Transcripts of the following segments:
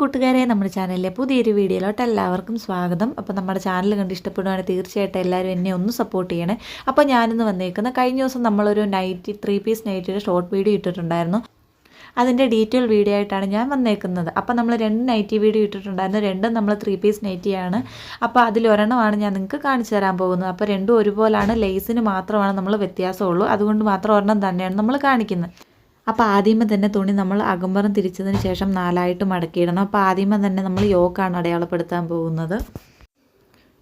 കൂട്ടുകാരെ നമ്മുടെ ചാനലിലെ പുതിയൊരു വീഡിയോയിലോട്ട് എല്ലാവർക്കും സ്വാഗതം. അപ്പോൾ നമ്മുടെ ചാനൽ കണ്ട് ഇഷ്ടപ്പെടുവാണെങ്കിൽ തീർച്ചയായിട്ടും എല്ലാവരും എന്നെ ഒന്ന് സപ്പോർട്ട് ചെയ്യണേ. അപ്പോൾ ഞാനിന്ന് വന്നേക്കുന്ന കഴിഞ്ഞ ദിവസം നമ്മളൊരു നൈറ്റി ത്രീ പീസ് നൈറ്റിയുടെ ഷോർട്ട് വീഡിയോ ഇട്ടിട്ടുണ്ടായിരുന്നു. അതിന്റെ ഡീറ്റെയിൽ വീഡിയോ ആയിട്ടാണ് ഞാൻ വന്നേക്കുന്നത്. അപ്പോൾ നമ്മൾ രണ്ട് നൈറ്റി വീഡിയോ ഇട്ടിട്ടുണ്ടായിരുന്നു. രണ്ടും നമ്മൾ ത്രീ പീസ് നൈറ്റിയാണ് അപ്പോൾ അതിലൊരെണ്ണമാണ് ഞാൻ നിങ്ങൾക്ക് കാണിച്ചു തരാൻ പോകുന്നത്. അപ്പോൾ രണ്ടും ഒരുപോലാണ്. ലേസിന് മാത്രമാണ് നമ്മൾ വ്യത്യാസമുള്ളൂ. അതുകൊണ്ട് മാത്രം ഒരെണ്ണം തന്നെയാണ് നമ്മൾ കാണിക്കുന്നത്. അപ്പോൾ ആദ്യമേ തന്നെ തുണി നമ്മൾ അകമ്പറം തിരിച്ചതിന് ശേഷം നാലായിട്ട് മടക്കിയിടണം. അപ്പോൾ ആദ്യമേ തന്നെ നമ്മൾ യോക്കാണ് അടയാളപ്പെടുത്താൻ പോകുന്നത്.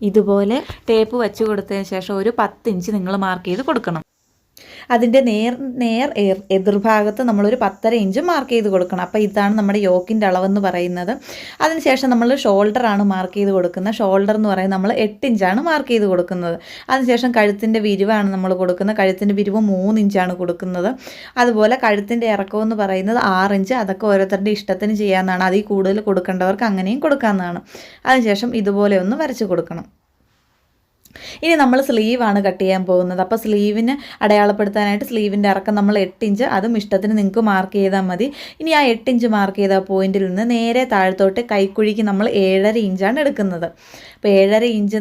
ഇതുപോലെ ടേപ്പ് വെച്ച് കൊടുത്തതിന് ശേഷം ഒരു പത്ത് ഇഞ്ച് നിങ്ങൾ മാർക്ക് ചെയ്ത് കൊടുക്കണം. അതിന്റെ നേർ നേർ എതിർഭാഗത്ത് നമ്മളൊരു പത്തര ഇഞ്ച് മാർക്ക് ചെയ്ത് കൊടുക്കണം. അപ്പോൾ ഇതാണ് നമ്മുടെ യോക്കിന്റെ അളവെന്ന് പറയുന്നത്. അതിനുശേഷം നമ്മൾ ഷോൾഡറാണ് മാർക്ക് ചെയ്ത് കൊടുക്കുന്നത്. ഷോൾഡർ എന്ന് പറയുന്നത് നമ്മൾ എട്ട് ഇഞ്ചാണ് മാർക്ക് ചെയ്ത് കൊടുക്കുന്നത്. അതിനുശേഷം കഴുത്തിന്റെ വിരിവാണ് നമ്മൾ കൊടുക്കുന്നത്. കഴുത്തിന്റെ വിരിവ് മൂന്ന് ഇഞ്ചാണ് കൊടുക്കുന്നത്. അതുപോലെ കഴുത്തിന്റെ ഇറക്കം എന്ന് പറയുന്നത് ആറ് ഇഞ്ച്. അതൊക്കെ ഓരോരുത്തരുടെ ഇഷ്ടത്തിന് ചെയ്യാമെന്നാണ് അതിൽ കൂടുതൽ കൊടുക്കേണ്ടവർക്ക് അങ്ങനെയും കൊടുക്കാമെന്നാണ് അതിനുശേഷം ഇതുപോലെ ഒന്ന് വരച്ച് കൊടുക്കണം. ഇനി നമ്മൾ സ്ലീവാണ് കട്ട് ചെയ്യാൻ പോകുന്നത്. അപ്പോൾ സ്ലീവിന് അടയാളപ്പെടുത്താനായിട്ട് സ്ലീവിന്റെ ഇറക്കം നമ്മൾ എട്ട് ഇഞ്ച് അതും ഇഷ്ടത്തിന് നിങ്ങൾക്ക് മാർക്ക് ചെയ്താൽ മതി. ഇനി ആ എട്ട് ഇഞ്ച് മാർക്ക് ചെയ്ത പോയിന്റിൽ നിന്ന് നേരെ താഴത്തോട്ട് കൈക്കുഴിക്ക് നമ്മൾ ഏഴര ഇഞ്ചാണ് എടുക്കുന്നത്. അപ്പോൾ ഏഴര ഇഞ്ച്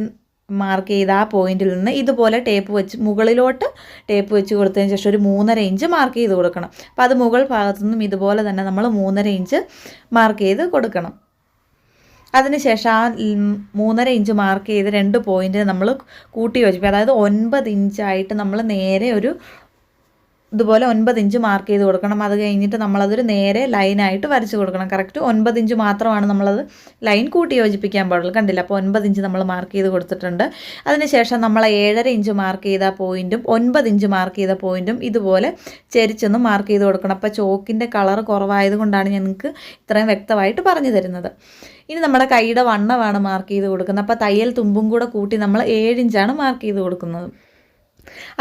മാർക്ക് ചെയ്ത ആ പോയിന്റിൽ നിന്ന് ഇതുപോലെ ടേപ്പ് വെച്ച് മുകളിലോട്ട് ടേപ്പ് വെച്ച് കൊടുത്തതിന് ശേഷം ഒരു മൂന്നര ഇഞ്ച് മാർക്ക് ചെയ്ത് കൊടുക്കണം. അപ്പോൾ അത് മുകൾ ഭാഗത്തു നിന്നും ഇതുപോലെ തന്നെ നമ്മൾ മൂന്നര ഇഞ്ച് മാർക്ക് ചെയ്ത് കൊടുക്കണം. അതിനുശേഷം ആ മൂന്നര ഇഞ്ച് മാർക്ക് ചെയ്ത് രണ്ട് പോയിന്റ് നമ്മൾ കൂട്ടി യോജിപ്പിക്കുക. അതായത് ഒൻപത് ഇഞ്ചായിട്ട് നമ്മൾ നേരെ ഒരു ഇതുപോലെ ഒൻപത് ഇഞ്ച് മാർക്ക് ചെയ്ത് കൊടുക്കണം. അത് കഴിഞ്ഞിട്ട് നമ്മളതൊരു നേരെ ലൈനായിട്ട് വരച്ച് കൊടുക്കണം. കറക്റ്റ് ഒൻപത് ഇഞ്ച് മാത്രമാണ് നമ്മളത് ലൈൻ കൂട്ടി യോജിപ്പിക്കാൻ പാടുള്ളൂ. കണ്ടില്ല? അപ്പോൾ ഒൻപത് ഇഞ്ച് നമ്മൾ മാർക്ക് ചെയ്ത് കൊടുത്തിട്ടുണ്ട്. അതിനുശേഷം നമ്മൾ ഏഴര ഇഞ്ച് മാർക്ക് ചെയ്ത പോയിന്റും ഒൻപത് ഇഞ്ച് മാർക്ക് ചെയ്ത പോയിന്റും ഇതുപോലെ ചെരിച്ചൊന്ന് മാർക്ക് ചെയ്ത് കൊടുക്കണം. അപ്പോൾ ചോക്കിന്റെ കളർ കുറവായതുകൊണ്ടാണ് ഞങ്ങൾക്ക് ഇത്രയും വ്യക്തമായിട്ട് പറഞ്ഞു തരുന്നത്. ഇനി നമ്മുടെ കൈയുടെ വണ്ണമാണ് മാർക്ക് ചെയ്ത് കൊടുക്കുന്നത്. അപ്പോൾ തയ്യൽ തുമ്പും കൂടെ കൂട്ടി നമ്മൾ ഏഴിഞ്ചാണ് മാർക്ക് ചെയ്ത് കൊടുക്കുന്നത്.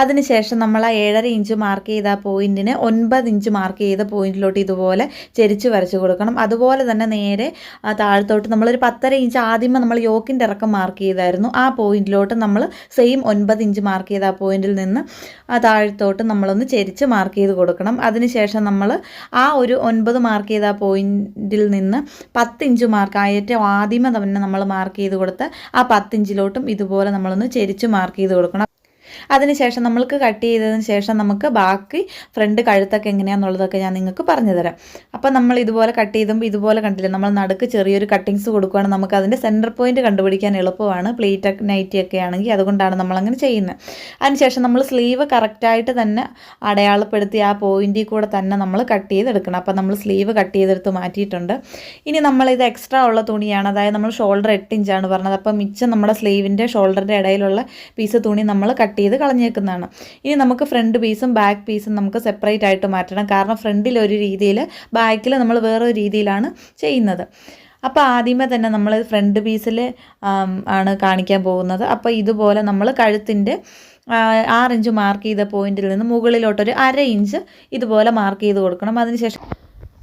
അതിനുശേഷം നമ്മൾ ആ ഏഴര ഇഞ്ച് മാർക്ക് ചെയ്ത ആ പോയിന്റിന് ഒൻപത് ഇഞ്ച് മാർക്ക് ചെയ്ത പോയിന്റിലോട്ട് ഇതുപോലെ ചെരിച്ച് വരച്ച് കൊടുക്കണം. അതുപോലെ തന്നെ നേരെ താഴത്തോട്ട് നമ്മളൊരു പത്തര ഇഞ്ച് ആദ്യമേ നമ്മൾ യോക്കിന്റെ ഇറക്കം മാർക്ക് ചെയ്തായിരുന്നു. ആ പോയിന്റിലോട്ട് നമ്മൾ സെയിം ഒൻപത് ഇഞ്ച് മാർക്ക് ചെയ്ത ആ പോയിന്റിൽ നിന്ന് ആ താഴത്തോട്ട് നമ്മളൊന്ന് ചെരിച്ച് മാർക്ക് ചെയ്ത് കൊടുക്കണം. അതിനുശേഷം നമ്മൾ ആ ഒരു ഒൻപത് മാർക്ക് ചെയ്ത ആ പോയിന്റിൽ നിന്ന് പത്ത് ഇഞ്ച് മാർക്ക് ഏറ്റവും ആദ്യമേ തന്നെ നമ്മൾ മാർക്ക് ചെയ്ത് കൊടുത്ത് ആ പത്തിഞ്ചിലോട്ടും ഇതുപോലെ നമ്മളൊന്ന് ചെരിച്ച് മാർക്ക് ചെയ്ത് കൊടുക്കണം. അതിനുശേഷം നമ്മൾക്ക് കട്ട് ചെയ്തതിന് ശേഷം നമുക്ക് ബാക്കി ഫ്രണ്ട് കഴുത്തൊക്കെ എങ്ങനെയാണെന്നുള്ളതൊക്കെ ഞാൻ നിങ്ങൾക്ക് പറഞ്ഞു തരാം അപ്പോൾ നമ്മൾ ഇതുപോലെ കട്ട് ചെയ്തുമ്പോൾ ഇതുപോലെ കണ്ടില്ല നമ്മൾ നടുക്ക് ചെറിയൊരു കട്ടിങ്സ് കൊടുക്കുകയാണെങ്കിൽ നമുക്ക് അതിന്റെ സെന്റർ പോയിന്റ് കണ്ടുപിടിക്കാൻ എളുപ്പമാണ്. പ്ലേറ്റ് നൈറ്റി ഒക്കെ ആണെങ്കിൽ അതുകൊണ്ടാണ് നമ്മളങ്ങനെ ചെയ്യുന്നത്. അതിനുശേഷം നമ്മൾ സ്ലീവ് കറക്റ്റായിട്ട് തന്നെ അടയാളപ്പെടുത്തി ആ പോയിന്റിൽ കൂടെ തന്നെ നമ്മൾ കട്ട് ചെയ്തെടുക്കണം. അപ്പോൾ നമ്മൾ സ്ലീവ് കട്ട് ചെയ്തെടുത്ത് മാറ്റിയിട്ടുണ്ട്. ഇനി നമ്മളിത് എക്സ്ട്രാ ഉള്ള തുണിയാണ്. അതായത് നമ്മൾ ഷോൾഡർ എട്ട് ഇഞ്ചാണ് പറഞ്ഞത്. അപ്പോൾ മിച്ചം നമ്മുടെ സ്ലീവിന്റെ ഷോൾഡറിന്റെ ഇടയിലുള്ള പീസ് തുണി നമ്മൾ കട്ട് ചെയ്ത് കളഞ്ഞേക്കുന്നതാണ്. ഇനി നമുക്ക് ഫ്രണ്ട് പീസും ബാക്ക് പീസും നമുക്ക് സെപ്പറേറ്റ് ആയിട്ട് മാറ്റണം. കാരണം ഫ്രണ്ടിൽ ഒരു രീതിയിൽ ബാക്കിൽ നമ്മൾ വേറൊരു രീതിയിലാണ് ചെയ്യുന്നത്. അപ്പോൾ ആദ്യമേ തന്നെ നമ്മൾ ഫ്രണ്ട് പീസിൽ ആണ് കാണിക്കാൻ പോകുന്നത്. അപ്പോൾ ഇതുപോലെ നമ്മൾ കഴുത്തിന്റെ ആറ് ഇഞ്ച് മാർക്ക് ചെയ്ത പോയിന്റിൽ നിന്ന് മുകളിലോട്ടൊരു അര ഇഞ്ച് ഇതുപോലെ മാർക്ക് ചെയ്ത് കൊടുക്കണം. അതിനുശേഷം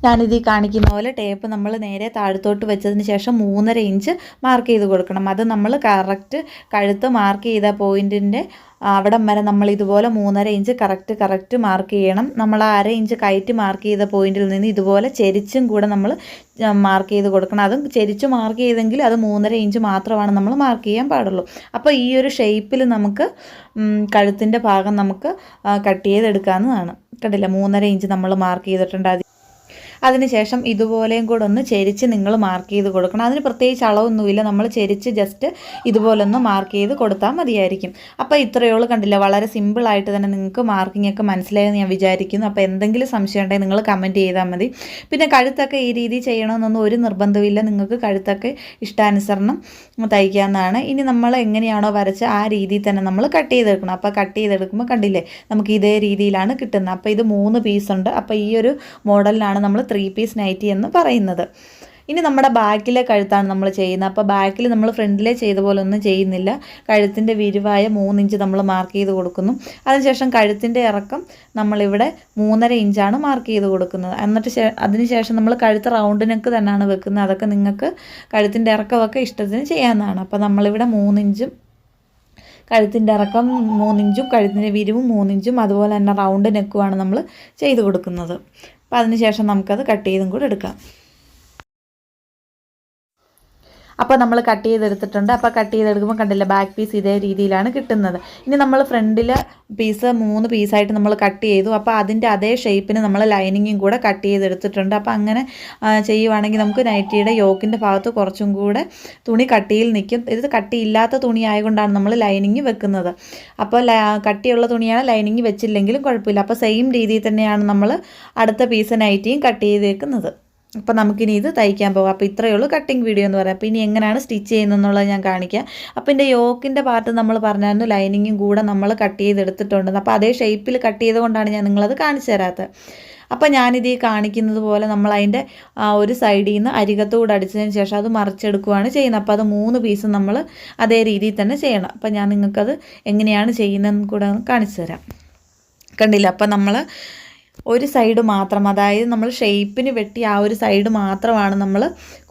ഞാനിത് ഈ കാണിക്കുന്ന പോലെ ടേപ്പ് നമ്മൾ നേരെ താഴത്തോട്ട് വെച്ചതിന് ശേഷം മൂന്നര ഇഞ്ച് മാർക്ക് ചെയ്ത് കൊടുക്കണം. അത് നമ്മൾ കറക്റ്റ് കഴുത്ത് മാർക്ക് ചെയ്ത പോയിന്റിന്റെ അവിടം വരെ നമ്മൾ ഇതുപോലെ മൂന്നര ഇഞ്ച് കറക്റ്റ് കറക്റ്റ് മാർക്ക് ചെയ്യണം. നമ്മൾ അര ഇഞ്ച് കയറ്റി മാർക്ക് ചെയ്ത പോയിന്റിൽ നിന്ന് ഇതുപോലെ ചെരിച്ചും കൂടെ നമ്മൾ മാർക്ക് ചെയ്ത് കൊടുക്കണം. അതും ചെരിച്ച് മാർക്ക് ചെയ്തെങ്കിൽ അത് മൂന്നര ഇഞ്ച് മാത്രമാണ് നമ്മൾ മാർക്ക് ചെയ്യാൻ പാടുള്ളൂ. അപ്പോൾ ഈ ഒരു ഷേപ്പിൽ നമുക്ക് കഴുത്തിന്റെ ഭാഗം നമുക്ക് കട്ട് ചെയ്തെടുക്കാവുന്നതാണ്. കണ്ടില്ല? മൂന്നര ഇഞ്ച് നമ്മൾ മാർക്ക് ചെയ്തിട്ടുണ്ട്. അതിനുശേഷം ഇതുപോലെയും കൂടെ ഒന്ന് ചെരിച്ച് നിങ്ങൾ മാർക്ക് ചെയ്ത് കൊടുക്കണം. അതിന് പ്രത്യേകിച്ച് അളവൊന്നുമില്ല. നമ്മൾ ചെരിച്ച് ജസ്റ്റ് ഇതുപോലൊന്ന് മാർക്ക് ചെയ്ത് കൊടുത്താൽ മതിയായിരിക്കും. അപ്പോൾ ഇത്രയോൾ കണ്ടില്ല? വളരെ സിമ്പിളായിട്ട് തന്നെ നിങ്ങൾക്ക് മാർക്കിംഗ് ഒക്കെ മനസ്സിലായെന്ന് ഞാൻ വിചാരിക്കുന്നു. അപ്പോൾ എന്തെങ്കിലും സംശയം ഉണ്ടെങ്കിൽ നിങ്ങൾ കമന്റ് ചെയ്താൽ മതി. പിന്നെ കഴുത്തൊക്കെ ഈ രീതി ചെയ്യണമെന്നൊന്നും ഒരു നിർബന്ധമില്ല നിങ്ങൾക്ക് കഴുത്തൊക്കെ ഇഷ്ടാനുസരണം തയ്ക്കാവുന്നതാണ്. ഇനി നമ്മൾ എങ്ങനെയാണോ വരച്ച് ആ രീതിയിൽ തന്നെ നമ്മൾ കട്ട് ചെയ്തെടുക്കണം. അപ്പോൾ കട്ട് ചെയ്തെടുക്കുമ്പോൾ കണ്ടില്ലേ? നമുക്ക് ഇതേ രീതിയിലാണ് കിട്ടുന്നത്. അപ്പോൾ ഇത് മൂന്ന് പീസ് ഉണ്ട്. അപ്പോൾ ഈ ഒരു മോഡലിലാണ് നമ്മൾ ത്രീ പീസ് നൈറ്റി എന്ന് പറയുന്നത്. ഇനി നമ്മുടെ ബാക്കിലെ കഴുത്താണ് നമ്മൾ ചെയ്യുന്നത്. അപ്പോൾ ബാക്കിൽ നമ്മൾ ഫ്രണ്ടിലെ ചെയ്ത പോലെ ഒന്നും ചെയ്യുന്നില്ല. കഴുത്തിന്റെ വിരിവായ മൂന്നിഞ്ച് നമ്മൾ മാർക്ക് ചെയ്ത് കൊടുക്കുന്നു. അതിനുശേഷം കഴുത്തിന്റെ ഇറക്കം നമ്മളിവിടെ മൂന്നര ഇഞ്ചാണ് മാർക്ക് ചെയ്ത് കൊടുക്കുന്നത്. എന്നിട്ട് അതിനുശേഷം നമ്മൾ കഴുത്ത് റൗണ്ടിനൊക്കെ തന്നെയാണ് വെക്കുന്നത്. അതൊക്കെ നിങ്ങൾക്ക് കഴുത്തിന്റെ ഇറക്കമൊക്കെ ഇഷ്ടത്തിന് ചെയ്യാവുന്നതാണ്. അപ്പോൾ നമ്മളിവിടെ മൂന്നിഞ്ചും കഴുത്തിന്റെ ഇറക്കം മൂന്നിഞ്ചും കഴുത്തിന്റെ വിരിവും മൂന്നിഞ്ചും അതുപോലെ തന്നെ റൗണ്ട് നെക്കുമാണ് നമ്മൾ ചെയ്ത് കൊടുക്കുന്നത്. അപ്പോൾ അതിന് ശേഷം നമുക്കത് കട്ട് ചെയ്തും കൂടെ എടുക്കാം. അപ്പോൾ നമ്മൾ കട്ട് ചെയ്തെടുത്തിട്ടുണ്ട്. അപ്പോൾ കട്ട് ചെയ്തെടുക്കുമ്പോൾ കണ്ടില്ല ബാക്ക് പീസ് ഇതേ രീതിയിലാണ് കിട്ടുന്നത്. ഇനി നമ്മൾ ഫ്രണ്ടിൽ പീസ് മൂന്ന് പീസായിട്ട് നമ്മൾ കട്ട് ചെയ്തു. അപ്പോൾ അതിന്റെ അതേ ഷേപ്പിന് നമ്മൾ ലൈനിങ്ങും കൂടെ കട്ട് ചെയ്തെടുത്തിട്ടുണ്ട്. അപ്പോൾ അങ്ങനെ ചെയ്യുവാണെങ്കിൽ നമുക്ക് നൈറ്റിയുടെ യോക്കിന്റെ ഭാഗത്ത് കുറച്ചും കൂടെ തുണി കട്ടിയിൽ നിൽക്കും ഇത് കട്ടിയില്ലാത്ത തുണി ആയതുകൊണ്ടാണ് നമ്മൾ ലൈനിങ് വെക്കുന്നത്. അപ്പോൾ കട്ടിയുള്ള തുണിയാണ് ലൈനിങ് വെച്ചില്ലെങ്കിലും കുഴപ്പമില്ല. അപ്പോൾ സെയിം രീതിയിൽ തന്നെയാണ് നമ്മൾ അടുത്ത പീസ് നൈറ്റിയും കട്ട് ചെയ്തേക്കുന്നത്. അപ്പോൾ നമുക്കിനി ഇത് തയ്ക്കാൻ പോകാം. അപ്പോൾ ഇത്രയേ ഉള്ളൂ കട്ടിങ് വീഡിയോ എന്ന് പറയാം അപ്പോൾ ഇനി എങ്ങനെയാണ് സ്റ്റിച്ച് ചെയ്യുന്നതെന്നുള്ളത് ഞാൻ കാണിക്കാം. അപ്പോൾ എന്റെ യോക്കിന്റെ പാർട്ട് നമ്മൾ പറഞ്ഞായിരുന്നു ലൈനിങ്ങും കൂടെ നമ്മൾ കട്ട് ചെയ്തെടുത്തിട്ടുണ്ട് അപ്പോൾ അതേ ഷേപ്പിൽ കട്ട് ചെയ്തുകൊണ്ടാണ് ഞാൻ നിങ്ങളത് കാണിച്ചു തരാത്തത്. അപ്പോൾ ഞാനിത് ഈ കാണിക്കുന്നത് പോലെ നമ്മൾ അതിന്റെ ഒരു സൈഡിൽ നിന്ന് അരികത്തൂടെ അടിച്ചതിന് ശേഷം അത് മറിച്ചെടുക്കുകയാണ് ചെയ്യുന്നത്. അപ്പോൾ അത് മൂന്ന് പീസ് നമ്മൾ അതേ രീതിയിൽ തന്നെ ചെയ്യണം. അപ്പോൾ ഞാൻ നിങ്ങൾക്കത് എങ്ങനെയാണ് ചെയ്യുന്നതെന്ന് കൂടെ കാണിച്ചു തരാം. കണ്ടില്ല? അപ്പോൾ നമ്മൾ ഒരു സൈഡ് മാത്രം. അതായത് നമ്മൾ ഷേപ്പിന് വെട്ടി ആ ഒരു സൈഡ് മാത്രമാണ് നമ്മൾ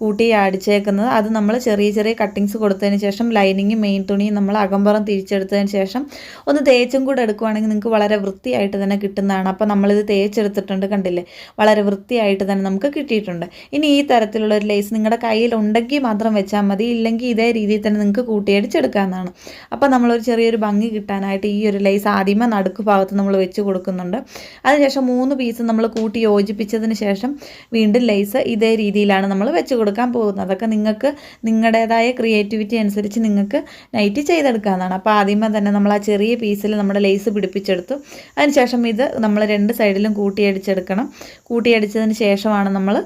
കൂട്ടി അടിച്ചേക്കുന്നത്. അത് നമ്മൾ ചെറിയ ചെറിയ കട്ടിങ്സ് കൊടുത്തതിന് ശേഷം ലൈനിങ് മെയിൻ തുണിയും നമ്മൾ അകമ്പുറം തിരിച്ചെടുത്തതിന് ശേഷം ഒന്ന് തേച്ചും കൂടെ എടുക്കുവാണെങ്കിൽ നിങ്ങൾക്ക് വളരെ വൃത്തിയായിട്ട് തന്നെ കിട്ടുന്നതാണ്. അപ്പോൾ നമ്മളിത് തേച്ചെടുത്തിട്ടുണ്ട് കണ്ടില്ലേ? വളരെ വൃത്തിയായിട്ട് തന്നെ നമുക്ക് കിട്ടിയിട്ടുണ്ട്. ഇനി ഈ തരത്തിലുള്ള ഒരു ലേസ് നിങ്ങളുടെ കയ്യിൽ ഉണ്ടെങ്കിൽ മാത്രം വെച്ചാൽ മതി. ഇല്ലെങ്കിൽ ഇതേ രീതിയിൽ തന്നെ നിങ്ങൾക്ക് കൂട്ടിയടിച്ചെടുക്കാവുന്നതാണ് അപ്പോൾ നമ്മളൊരു ചെറിയൊരു ഭംഗി കിട്ടാനായിട്ട് ഈ ഒരു ലേസ് ആദ്യമേ നടുക്ക് ഭാഗത്ത് നമ്മൾ വെച്ച് കൊടുക്കുന്നുണ്ട്. അതിനുശേഷം മൂന്ന് പീസ് നമ്മൾ കൂട്ടി യോജിപ്പിച്ചതിന് ശേഷം വീണ്ടും ലേസ് ഇതേ രീതിയിലാണ് നമ്മൾ വെച്ച് കൊടുക്കാൻ പോകുന്നത്. അതൊക്കെ നിങ്ങൾക്ക് നിങ്ങളുടേതായ ക്രിയേറ്റിവിറ്റി അനുസരിച്ച് നിങ്ങൾക്ക് നൈറ്റ് ചെയ്തെടുക്കാവുന്നതാണ്. അപ്പോൾ ആദ്യമേ തന്നെ നമ്മൾ ആ ചെറിയ പീസിൽ നമ്മുടെ ലേസ് പിടിപ്പിച്ചെടുത്തു. അതിനുശേഷം ഇത് നമ്മൾ രണ്ട് സൈഡിലും കൂട്ടിയടിച്ചെടുക്കണം കൂട്ടിയടിച്ചതിന് ശേഷമാണ് നമ്മൾ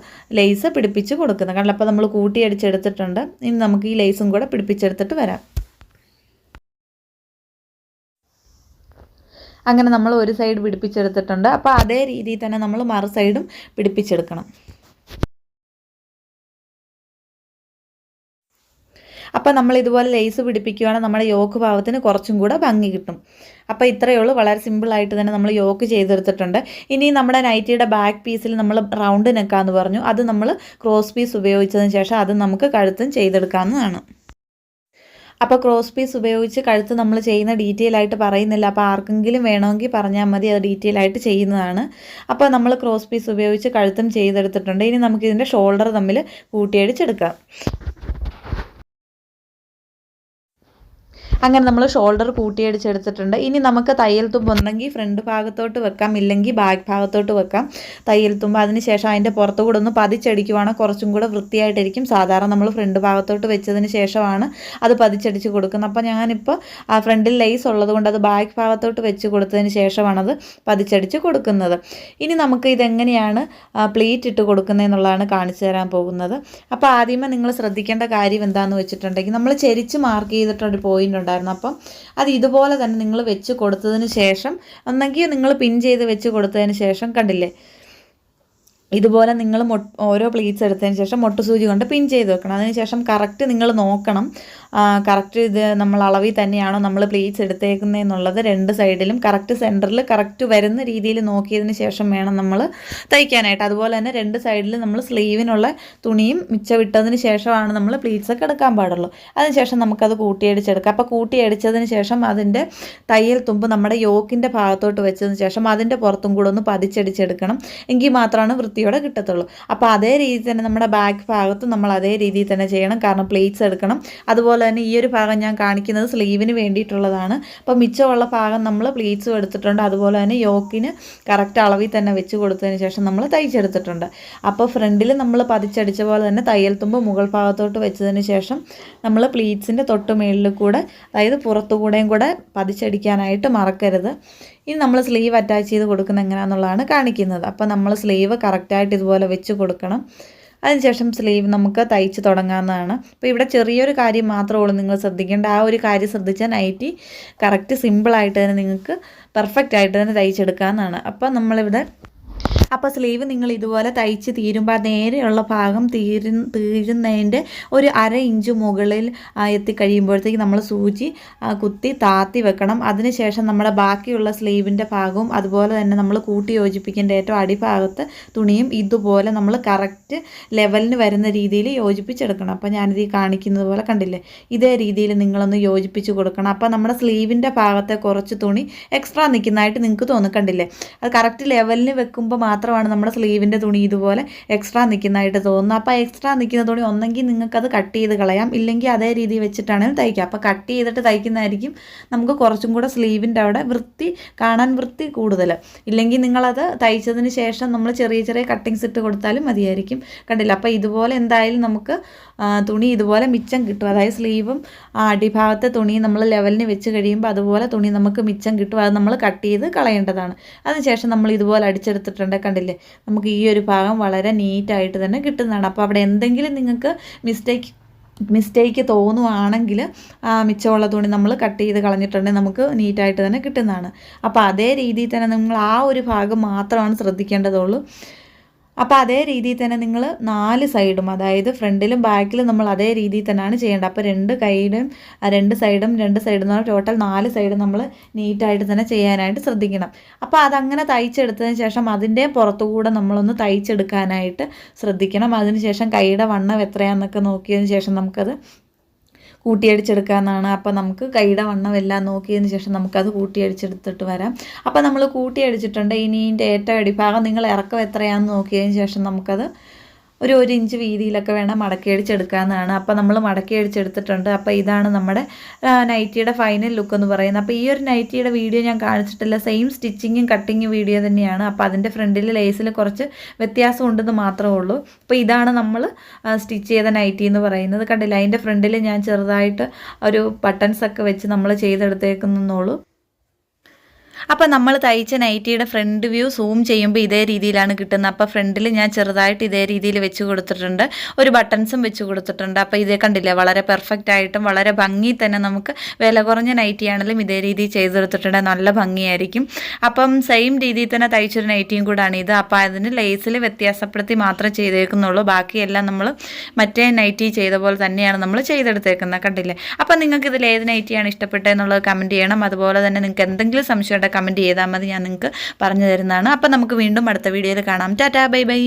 ലേസ് പിടിപ്പിച്ച് കൊടുക്കുന്നത്. കാരണം അപ്പോൾ നമ്മൾ കൂട്ടിയടിച്ചെടുത്തിട്ടുണ്ട് ഇനി നമുക്ക് ഈ ലേസും കൂടെ പിടിപ്പിച്ചെടുത്തിട്ട് വരാം. അങ്ങനെ നമ്മൾ ഒരു സൈഡ് പിടിപ്പിച്ചെടുത്തിട്ടുണ്ട്. അപ്പോൾ അതേ രീതിയിൽ തന്നെ നമ്മൾ മറു സൈഡും പിടിപ്പിച്ചെടുക്കണം. അപ്പോൾ നമ്മൾ ഇതുപോലെ ലേസ് പിടിപ്പിക്കുകയാണെങ്കിൽ നമ്മുടെ യോക്ക് ഭാവത്തിന് കുറച്ചും കൂടെ ഭംഗി കിട്ടും. അപ്പോൾ ഇത്രയേ ഉള്ളൂ. വളരെ സിമ്പിളായിട്ട് തന്നെ നമ്മൾ യോക്ക് ചെയ്തെടുത്തിട്ടുണ്ട്. ഇനി നമ്മുടെ നൈറ്റിയുടെ ബാക്ക് പീസിൽ നമ്മൾ റൗണ്ട് നെക്കാന്ന് പറഞ്ഞു. അത് നമ്മൾ ക്രോസ് പീസ് ഉപയോഗിച്ചതിന് ശേഷം അത് നമുക്ക് കഴുത്തും ചെയ്തെടുക്കാവുന്നതാണ്. അപ്പോൾ ക്രോസ് പീസ് ഉപയോഗിച്ച് കഴുത്ത് നമ്മൾ ചെയ്യുന്ന ഡീറ്റെയിൽ ആയിട്ട് പറയുന്നില്ല. അപ്പോൾ ആർക്കെങ്കിലും വേണമെങ്കിൽ പറഞ്ഞാൽ മതി അത് ഡീറ്റെയിൽ ആയിട്ട് ചെയ്യുന്നതാണ്. അപ്പോൾ നമ്മൾ ക്രോസ് പീസ് ഉപയോഗിച്ച് കഴുത്തും ചെയ്തെടുത്തിട്ടുണ്ട്. ഇനി നമുക്കിതിന്റെ ഷോൾഡർ തമ്മിൽ കൂട്ടിയടിച്ചെടുക്കാം അങ്ങനെ നമ്മൾ ഷോൾഡർ കൂട്ടിയടിച്ചെടുത്തിട്ടുണ്ട് ഇനി നമുക്ക് തയ്യൽ തുമ്പ് ഉണ്ടെങ്കിൽ ഫ്രണ്ട് ഭാഗത്തോട്ട് വെക്കാം. ഇല്ലെങ്കിൽ ബാക്ക് ഭാഗത്തോട്ട് വെക്കാം. തയ്യൽ തുമ്പ് അതിനുശേഷം അതിന്റെ പുറത്തു കൂടെ ഒന്ന് പതിച്ചടിക്കുവാണെങ്കിൽ കുറച്ചും കൂടെ വൃത്തിയായിട്ടിരിക്കും. സാധാരണ നമ്മൾ ഫ്രണ്ട് ഭാഗത്തോട്ട് വെച്ചതിന് ശേഷമാണ് അത് പതിച്ചടിച്ച് കൊടുക്കുന്നത്. അപ്പോൾ ഞാനിപ്പോൾ ആ ഫ്രണ്ടിൽ ലേസ് ഉള്ളത് കൊണ്ട് അത് ബാക്ക് ഭാഗത്തോട്ട് വെച്ച് കൊടുത്തതിന് ശേഷമാണ് അത് പതിച്ചടിച്ച് കൊടുക്കുന്നത്. ഇനി നമുക്ക് ഇതെങ്ങനെയാണ് പ്ലേറ്റ് ഇട്ട് കൊടുക്കുന്നതെന്നുള്ളതാണ് കാണിച്ചു തരാൻ പോകുന്നത്. അപ്പോൾ ആദ്യമേ നിങ്ങൾ ശ്രദ്ധിക്കേണ്ട കാര്യം എന്താണെന്ന് വെച്ചിട്ടുണ്ടെങ്കിൽ നമ്മൾ ചെരിച്ച് മാർക്ക് ചെയ്തിട്ടൊരു പോയിന്റ് ഉണ്ടായിരുന്നു. അപ്പം അത് ഇതുപോലെ തന്നെ നിങ്ങൾ വെച്ച് കൊടുത്തതിന് ശേഷം ഒന്നെങ്കിൽ നിങ്ങൾ പിൻ ചെയ്ത് വെച്ച് കൊടുത്തതിന് ശേഷം കണ്ടില്ലേ? ഇതുപോലെ നിങ്ങൾ ഓരോ പ്ലീറ്റ്സ് എടുത്തതിന് ശേഷം സൂചി കൊണ്ട് പിൻ ചെയ്ത് വെക്കണം. അതിന് ശേഷം കറക്റ്റ് നിങ്ങൾ നോക്കണം. കറക്റ്റ് ഇത് നമ്മൾ അളവിൽ തന്നെയാണോ നമ്മൾ പ്ലീറ്റ്സ് എടുത്തേക്കുന്നതെന്നുള്ളത് രണ്ട് സൈഡിലും കറക്റ്റ് സെന്ററിൽ കറക്റ്റ് വരുന്ന രീതിയിൽ നോക്കിയതിന് ശേഷം വേണം നമ്മൾ തയ്ക്കാനായിട്ട്. അതുപോലെ തന്നെ രണ്ട് സൈഡിൽ നമ്മൾ സ്ലീവിനുള്ള തുണിയും മിച്ച വിട്ടതിന് ശേഷമാണ് നമ്മൾ പ്ലീറ്റ്സ് ഒക്കെ എടുക്കാൻ പാടുള്ളൂ. അതിനുശേഷം നമുക്കത് കൂട്ടിയടിച്ചെടുക്കാം അപ്പോൾ കൂട്ടിയടിച്ചതിന് ശേഷം അതിന്റെ തയ്യൽ തുമ്പ് നമ്മുടെ യോക്കിന്റെ ഭാഗത്തോട്ട് വെച്ചതിന് ശേഷം അതിന്റെ പുറത്തും കൂടെ ഒന്ന് പതിച്ചടിച്ചെടുക്കണം. എങ്കിൽ മാത്രമാണ് വൃത്തിയോടെ കിട്ടത്തുള്ളൂ. അപ്പോൾ അതേ രീതിയിൽ തന്നെ നമ്മുടെ ബാക്ക് ഭാഗത്തും നമ്മൾ അതേ രീതിയിൽ തന്നെ ചെയ്യണം. കാരണം പ്ലീറ്റ്സ് എടുക്കണം. അതുപോലെ അതുപോലെ തന്നെ ഈ ഒരു ഭാഗം ഞാൻ കാണിക്കുന്നത് സ്ലീവിന് വേണ്ടിയിട്ടുള്ളതാണ്. അപ്പോൾ മിച്ചമുള്ള ഭാഗം നമ്മൾ പ്ലീറ്റ്സും എടുത്തിട്ടുണ്ട്. അതുപോലെ തന്നെ യോക്കിന് കറക്റ്റ് അളവിൽ തന്നെ വെച്ച് കൊടുത്തതിന് ശേഷം നമ്മൾ തയ്ച്ചെടുത്തിട്ടുണ്ട്. അപ്പോൾ ഫ്രണ്ടിൽ നമ്മൾ പതിച്ചടിച്ച പോലെ തന്നെ തയ്യൽ തുമ്പ് മുകൾ ഭാഗത്തോട്ട് വെച്ചതിന് ശേഷം നമ്മൾ പ്ലീറ്റ്സിന്റെ തൊട്ട് മേളിൽ കൂടെ അതായത് പുറത്തുകൂടെയും കൂടെ പതിച്ചടിക്കാനായിട്ട് മറക്കരുത്. ഇനി നമ്മൾ സ്ലീവ് അറ്റാച്ച് ചെയ്ത് കൊടുക്കുന്ന എങ്ങനെയാണെന്നുള്ളതാണ് കാണിക്കുന്നത്. അപ്പോൾ നമ്മൾ സ്ലീവ് കറക്റ്റായിട്ട് ഇതുപോലെ വെച്ച് കൊടുക്കണം. അതിനുശേഷം സ്ലീവ് നമുക്ക് തയ്ച്ച് തുടങ്ങാവുന്നതാണ്. അപ്പോൾ ഇവിടെ ചെറിയൊരു കാര്യം മാത്രമേ ഉള്ളൂ. നിങ്ങൾ ശ്രദ്ധിക്കേണ്ട ആ ഒരു കാര്യം ശ്രദ്ധിച്ചാൽ നൈറ്റി കറക്റ്റ് സിമ്പിളായിട്ട് തന്നെ നിങ്ങൾക്ക് പെർഫെക്റ്റ് ആയിട്ട് തന്നെ തയ്ച്ചെടുക്കാവുന്നതാണ്. അപ്പോൾ നമ്മളിവിടെ അപ്പോൾ സ്ലീവ് നിങ്ങൾ ഇതുപോലെ തയ്ച്ച് തീരുമ്പോൾ നേരെയുള്ള ഭാഗം തീരു തീരുന്നതിന്റെ ഒരു അര ഇഞ്ച് മുകളിൽ എത്തിക്കഴിയുമ്പോഴത്തേക്ക് നമ്മൾ സൂചി കുത്തി താത്തി വെക്കണം. അതിനുശേഷം നമ്മുടെ ബാക്കിയുള്ള സ്ലീവിന്റെ ഭാഗവും അതുപോലെ തന്നെ നമ്മൾ കൂട്ടി യോജിപ്പിക്കേണ്ട ഏറ്റവും അടിഭാഗത്ത് തുണിയും ഇതുപോലെ നമ്മൾ കറക്റ്റ് ലെവലിന് വരുന്ന രീതിയിൽ യോജിപ്പിച്ചെടുക്കണം. അപ്പോൾ ഞാനിത് കാണിക്കുന്നത് പോലെ കണ്ടില്ലേ? ഇതേ രീതിയിൽ നിങ്ങളൊന്ന് യോജിപ്പിച്ച് കൊടുക്കണം. അപ്പോൾ നമ്മുടെ സ്ലീവിന്റെ ഭാഗത്തെ കുറച്ച് തുണി എക്സ്ട്രാ നിൽക്കുന്നതായിട്ട് നിങ്ങൾക്ക് തോന്നിക്കണ്ടില്ലേ അത് കറക്റ്റ് ലെവലിന് വെക്കുമ്പോൾ മാത്രമാണ് നമ്മുടെ സ്ലീവിന്റെ തുണി ഇതുപോലെ എക്സ്ട്രാ നിൽക്കുന്നതായിട്ട് തോന്നുന്നത്. അപ്പോൾ എക്സ്ട്രാ നിൽക്കുന്ന തുണി ഒന്നെങ്കിൽ നിങ്ങൾക്കത് കട്ട് ചെയ്ത് കളയാം. ഇല്ലെങ്കിൽ അതേ രീതി വെച്ചിട്ടാണെങ്കിൽ തയ്ക്കുക അപ്പോൾ കട്ട് ചെയ്തിട്ട് തയ്ക്കുന്നതായിരിക്കും നമുക്ക് കുറച്ചും കൂടെ സ്ലീവിന്റെ അവിടെ വൃത്തി കാണാൻ വൃത്തി കൂടുതൽ. ഇല്ലെങ്കിൽ നിങ്ങളത് തയ്ച്ചതിന് ശേഷം നമ്മൾ ചെറിയ ചെറിയ കട്ടിങ്സ് ഇട്ട് കൊടുത്താലും മതിയായിരിക്കും. കണ്ടില്ല? അപ്പോൾ ഇതുപോലെ എന്തായാലും നമുക്ക് തുണി ഇതുപോലെ മിച്ചം കിട്ടും. അതായത് സ്ലീവും അടിഭാഗത്തെ തുണി നമ്മൾ ലെവലിന് വെച്ച് കഴിയുമ്പോൾ അതുപോലെ തുണി നമുക്ക് മിച്ചം കിട്ടും. അത് നമ്മൾ കട്ട് ചെയ്ത് കളയേണ്ടതാണ്. അതിനുശേഷം നമ്മൾ ഇതുപോലെ അടിച്ചെടുത്തിട്ടുണ്ട്. കണ്ടില്ലേ? നമുക്ക് ഈ ഒരു ഭാഗം വളരെ നീറ്റായിട്ട് തന്നെ കിട്ടുന്നതാണ്. അപ്പോൾ അവിടെ എന്തെങ്കിലും നിങ്ങൾക്ക് മിസ്റ്റേക്ക് മിസ്റ്റേക്ക് തോന്നുവാണെങ്കിൽ മിച്ചമുള്ള തുണി നമ്മൾ കട്ട് ചെയ്ത് കളഞ്ഞിട്ടുണ്ടെങ്കിൽ നമുക്ക് നീറ്റായിട്ട് തന്നെ കിട്ടുന്നതാണ്. അപ്പോൾ അതേ രീതിയിൽ തന്നെ നിങ്ങൾ ആ ഒരു ഭാഗം മാത്രമാണ് ശ്രദ്ധിക്കേണ്ടതുള്ളൂ. അപ്പോൾ അതേ രീതിയിൽ തന്നെ നിങ്ങൾ നാല് സൈഡും അതായത് ഫ്രണ്ടിലും ബാക്കിലും നമ്മൾ അതേ രീതിയിൽ തന്നെയാണ് ചെയ്യേണ്ടത്. അപ്പോൾ രണ്ട് കൈയിലും രണ്ട് സൈഡും രണ്ട് സൈഡും എന്ന് ടോട്ടൽ നാല് സൈഡും നമ്മൾ നീറ്റായിട്ട് തന്നെ ചെയ്യാനായിട്ട് ശ്രദ്ധിക്കണം. അപ്പോൾ അതങ്ങനെ തയ്ച്ചെടുത്തതിന് ശേഷം അതിന്റെ പുറത്തുകൂടെ നമ്മളൊന്ന് തയ്ച്ചെടുക്കാനായിട്ട് ശ്രദ്ധിക്കണം. അതിന് ശേഷം കൈയുടെ വണ്ണം എത്രയാണെന്നൊക്കെ നോക്കിയതിന് ശേഷം നമുക്കത് കൂട്ടിയടിച്ചെടുക്കാമെന്നാണ് അപ്പോൾ നമുക്ക് കൈയുടെ വണ്ണം എല്ലാം നോക്കിയതിന് ശേഷം നമുക്കത് കൂട്ടിയടിച്ചെടുത്തിട്ട് വരാം. അപ്പോൾ നമ്മൾ കൂട്ടിയടിച്ചിട്ടുണ്ട്. ഇനി ഇതിന്റെ ഏറ്റവും അടിഭാഗം നിങ്ങൾ ഇറക്കം എത്രയാണെന്ന് നോക്കിയതിന് ശേഷം നമുക്കത് ഒരു ഒരു ഇഞ്ച് വീതിയിലൊക്കെ വേണം മടക്കി അടിച്ചെടുക്കാമെന്നാണ് അപ്പോൾ നമ്മൾ മടക്കി അടിച്ചെടുത്തിട്ടുണ്ട്. അപ്പോൾ ഇതാണ് നമ്മുടെ നൈറ്റിയുടെ ഫൈനൽ ലുക്ക് എന്ന് പറയുന്നത്. അപ്പോൾ ഈ ഒരു നൈറ്റിയുടെ വീഡിയോ ഞാൻ കാണിച്ചിട്ടില്ല. സെയിം സ്റ്റിച്ചിങ്ങും കട്ടിങ്ങും വീഡിയോ തന്നെയാണ്. അപ്പോൾ അതിന്റെ ഫ്രണ്ടിൽ ലേസിൽ കുറച്ച് വ്യത്യാസം ഉണ്ടെന്ന് മാത്രമേ ഉള്ളൂ. അപ്പോൾ ഇതാണ് നമ്മൾ സ്റ്റിച്ച് ചെയ്ത നൈറ്റി എന്ന് പറയുന്നത്. കണ്ടില്ല? അതിന്റെ ഫ്രണ്ടിൽ ഞാൻ ചെറുതായിട്ട് ഒരു ബട്ടൺസൊക്കെ വെച്ച് നമ്മൾ ചെയ്തെടുത്തേക്കുന്നുള്ളൂ അപ്പോൾ നമ്മൾ തയ്ച്ച നൈറ്റിയുടെ ഫ്രണ്ട് വ്യൂ സൂം ചെയ്യുമ്പോൾ ഇതേ രീതിയിലാണ് കിട്ടുന്നത്. അപ്പോൾ ഫ്രണ്ടിൽ ഞാൻ ചെറുതായിട്ട് ഇതേ രീതിയിൽ വെച്ച് കൊടുത്തിട്ടുണ്ട്. ഒരു ബട്ടൺസും വെച്ച് കൊടുത്തിട്ടുണ്ട്. അപ്പോൾ ഇതേ കണ്ടില്ലേ വളരെ പെർഫെക്റ്റ് ആയിട്ടും വളരെ ഭംഗി തന്നെ നമുക്ക് വില കുറഞ്ഞ നൈറ്റി ആണെങ്കിലും ഇതേ രീതിയിൽ ചെയ്തെടുത്തിട്ടുണ്ട് നല്ല ഭംഗിയായിരിക്കും. അപ്പം സെയിം രീതിയിൽ തന്നെ തയ്ച്ചൊരു നൈറ്റിയും കൂടാണ് ഇത്. അപ്പോൾ അതിന് ലേസിൽ വ്യത്യാസപ്പെടുത്തി മാത്രമേ ചെയ്തേക്കുന്നുള്ളൂ. ബാക്കിയെല്ലാം നമ്മൾ മറ്റേ നൈറ്റി ചെയ്ത പോലെ തന്നെയാണ് നമ്മൾ ചെയ്തെടുത്തേക്കുന്നത്. കണ്ടില്ലേ? അപ്പം നിങ്ങൾക്ക് ഇതിൽ ഏത് നൈറ്റിയാണ് ഇഷ്ടപ്പെട്ടതെന്നുള്ളത് കമന്റ് ചെയ്യണം. അതുപോലെ തന്നെ നിങ്ങൾക്ക് എന്തെങ്കിലും സംശയമുണ്ടെങ്കിൽ കമന്റ് ചെയ്താൽ മതി ഞാൻ നിങ്ങൾക്ക് പറഞ്ഞു തരുന്നതാണ്. അപ്പം നമുക്ക് വീണ്ടും അടുത്ത വീഡിയോയിൽ കാണാം. Tata bye bye.